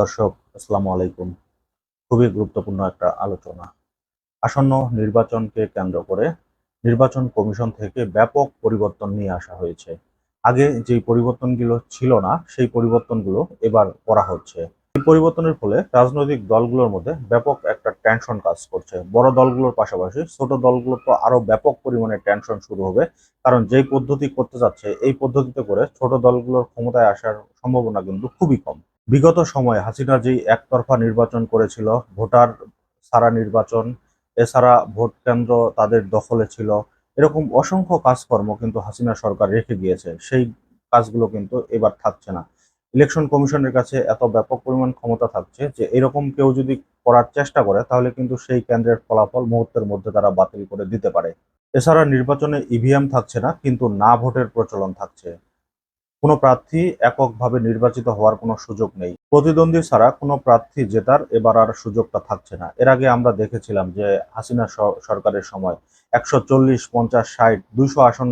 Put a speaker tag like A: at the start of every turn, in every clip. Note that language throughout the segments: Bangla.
A: দর্শক, আসসালামু আলাইকুম। খুবই গুরুত্বপূর্ণ একটা আলোচনা। আসন্ন নির্বাচনকে কেন্দ্র করে নির্বাচন কমিশন থেকে ব্যাপক পরিবর্তন নিয়ে আসা হয়েছে। আগে যে পরিবর্তনগুলো ছিল না, সেই পরিবর্তনগুলো এবার করা হচ্ছে। এই পরিবর্তনের ফলে রাজনৈতিক দলগুলোর মধ্যে ব্যাপক একটা টেনশন কাজ করছে। বড় দলগুলোর পাশাপাশি ছোট দলগুলোর তো আরও ব্যাপক পরিমাণে টেনশন শুরু হবে। কারণ যেই পদ্ধতি করতে যাচ্ছে, এই পদ্ধতিতে করে ছোট দলগুলোর ক্ষমতায় আসার সম্ভাবনা কিন্তু খুবই কম। বিগত সময়ে হাসিনা যেই একতরফা নির্বাচন করেছিল, ভোটার সারা নির্বাচন, এছাড়া ভোট কেন্দ্র তাদের দখলে ছিল, এরকম অসংখ্য কাজকর্ম কিন্তু হাসিনা সরকার রেখে গিয়েছে। সেই কাজগুলো কিন্তু এবার থাকছে না। ইলেকশন কমিশনের কাছে এত ব্যাপক পরিমাণ ক্ষমতা থাকছে যে এরকম কেউ যদি করার চেষ্টা করে, তাহলে কিন্তু সেই কেন্দ্রের ফলাফল মুহূর্তের মধ্যে তারা বাতিল করে দিতে পারে। এছাড়া নির্বাচনে ইভিএম থাকছে না, কিন্তু না ভোটের প্রচলন থাকছে। কোনো প্রার্থী এককভাবে নির্বাচিত হওয়ার কোনো সুযোগ নেই। প্রতিদ্বন্দ্বী ছাড়া কোনো প্রার্থী জেতার এবার আর সুযোগটা থাকছে না। এর আগে আমরা দেখেছিলাম যে হাসিনা সরকারের সময় একশো চল্লিশ, পঞ্চাশ, ষাট, দুইশো আসন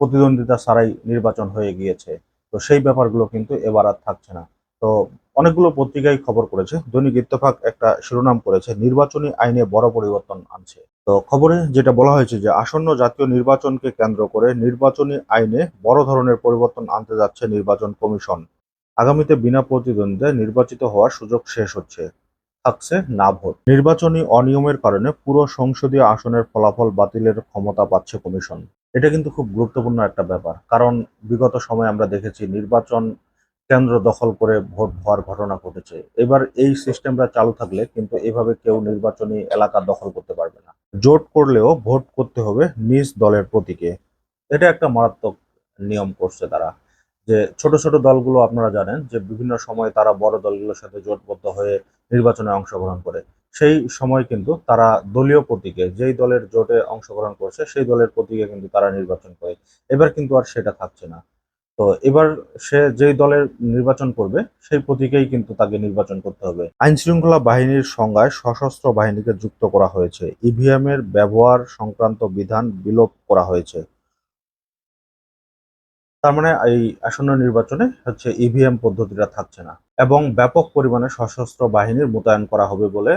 A: প্রতিদ্বন্দ্বিতা ছাড়াই নির্বাচন হয়ে গিয়েছে। তো সেই ব্যাপারগুলো কিন্তু এবার আর থাকছে না। তো অনেকগুলো পত্রিকায় খবর করেছে। দৈনিক ইত্তেফাক একটা শিরোনাম করেছে, নির্বাচনী আইনে বড় পরিবর্তন আনছে। তো খবরে যেটা বলা হয়েছে যে, আসন্ন জাতীয় নির্বাচনকে কেন্দ্র করে নির্বাচনী আইনে বড় ধরনের পরিবর্তন আনতে যাচ্ছে নির্বাচন কমিশন। আগামীতে বিনা প্রতিদ্বন্দ্বিতায় নির্বাচিত হওয়ার সুযোগ শেষ হচ্ছে, থাকছে না ভোট। নির্বাচনী অনিয়মের কারণে পুরো সংসদীয় আসনের ফলাফল বাতিলের ক্ষমতা পাচ্ছে কমিশন। এটা কিন্তু খুব গুরুত্বপূর্ণ একটা ব্যাপার। কারণ বিগত সময়ে আমরা দেখেছি নির্বাচন কেন্দ্র দখল করে ভোট হওয়ার ঘটনা ঘটেছে। এবার এই সিস্টেমটা চালু থাকলে কিন্তু এভাবে কেউ নির্বাচনী এলাকা দখল করতে পারবে না। জোট করলেও ভোট করতে হবে নিজ দলের প্রতীকে। এটা একটা মারাত্মক নিয়ম করছে তারা। যে ছোট ছোট দলগুলো আপনারা জানেন যে বিভিন্ন সময় তারা বড় দলগুলোর সাথে জোটবদ্ধ হয়ে নির্বাচনে অংশগ্রহণ করে। সেই সময় কিন্তু তারা দলীয় প্রতীকে যেই দলের জোটে অংশগ্রহণ করছে, সেই দলের প্রতীকে কিন্তু তারা নির্বাচন করে। এবার কিন্তু আর সেটা থাকছে না। তো এবার সে যেই দলের নির্বাচন করবে, সেই প্রতীকেই কিন্তু তাকে নির্বাচন করতে হবে। আইন শৃঙ্খলা বাহিনীর সংজ্ঞায় সশস্ত্র বাহিনীকে যুক্ত করা হয়েছে। ইভিএম এর ব্যবহার সংক্রান্ত বিধান বিলোপ করা হয়েছে। তার মানে এই আসন্ন নির্বাচনে হচ্ছে ইভিএম পদ্ধতিটা থাকছে না। এবং ব্যাপক পরিমাণে সশস্ত্র বাহিনীর মোতায়েন করা হবে বলে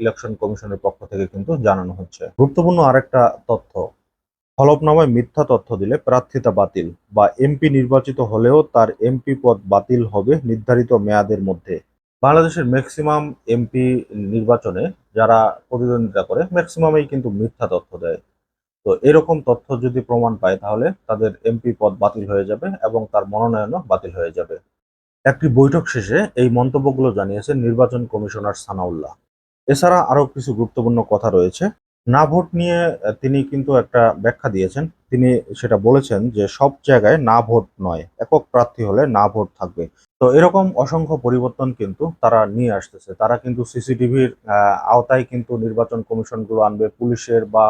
A: ইলেকশন কমিশনের পক্ষ থেকে কিন্তু জানানো হচ্ছে। গুরুত্বপূর্ণ আরেকটা তথ্য, হলফনামায় মিথ্যা তথ্য দিলে প্রার্থিতা বাতিল বা এমপি নির্বাচিত হলেও তার এমপি পদ বাতিল হবে নির্ধারিত মেয়াদের মধ্যে। বাংলাদেশের ম্যাক্সিমাম এমপি নির্বাচনে যারা প্রতিদ্বন্দ্বিতা করে ম্যাক্সিমামই কিন্তু মিথ্যা তথ্য দেয়। তো এরকম তথ্য যদি প্রমাণ পায়, তাহলে তাদের এমপি পদ বাতিল হয়ে যাবে এবং তার মনোনয়নও বাতিল হয়ে যাবে। একটি বৈঠক শেষে এই মন্তব্যগুলো জানিয়েছেন নির্বাচন কমিশনার সানাউল্লাহ। এছাড়া আরও কিছু গুরুত্বপূর্ণ কথা রয়েছে। না ভোট নিয়ে তিনি কিন্তু একটা ব্যাখ্যা দিয়েছেন। তিনি সেটা বলেছেন যে, সব জায়গায় না ভোট নয়, একক প্রার্থী হলে না ভোট থাকবে। তো এরকম অসংখ্য পরিবর্তন কিন্তু তারা নিয়ে আসতেছে। তারা কিন্তু সিসিটিভির আওতায় কিন্তু নির্বাচন কমিশনগুলো আনবে, পুলিশের বা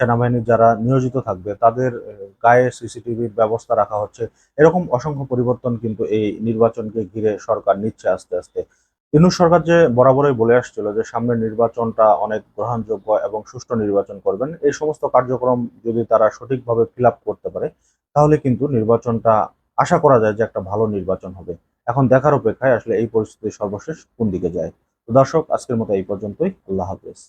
A: সেনাবাহিনীর যারা নিয়োজিত থাকবে, তাদের গায়ে সিসিটিভির ব্যবস্থা রাখা হচ্ছে। এরকম অসংখ্য পরিবর্তন কিন্তু এই নির্বাচনকে ঘিরে সরকার নিচ্ছে আস্তে আস্তে। ইউনূস সরকার যে বরাবরই বলে আসছিল যে সামনের নির্বাচনটা অনেক গ্রহণযোগ্য এবং সুষ্ঠু নির্বাচন করবেন, এই সমস্ত কার্যক্রম যদি তারা সঠিকভাবে ফিল করতে পারে, তাহলে কিন্তু নির্বাচনটা আশা করা যায় যে একটা ভালো নির্বাচন হবে। এখন দেখার অপেক্ষায় আসলে এই পরিস্থিতি সর্বশেষ কোন দিকে যায়। তো দর্শক, আজকের মতো এই পর্যন্তই। আল্লাহ হাফেজ।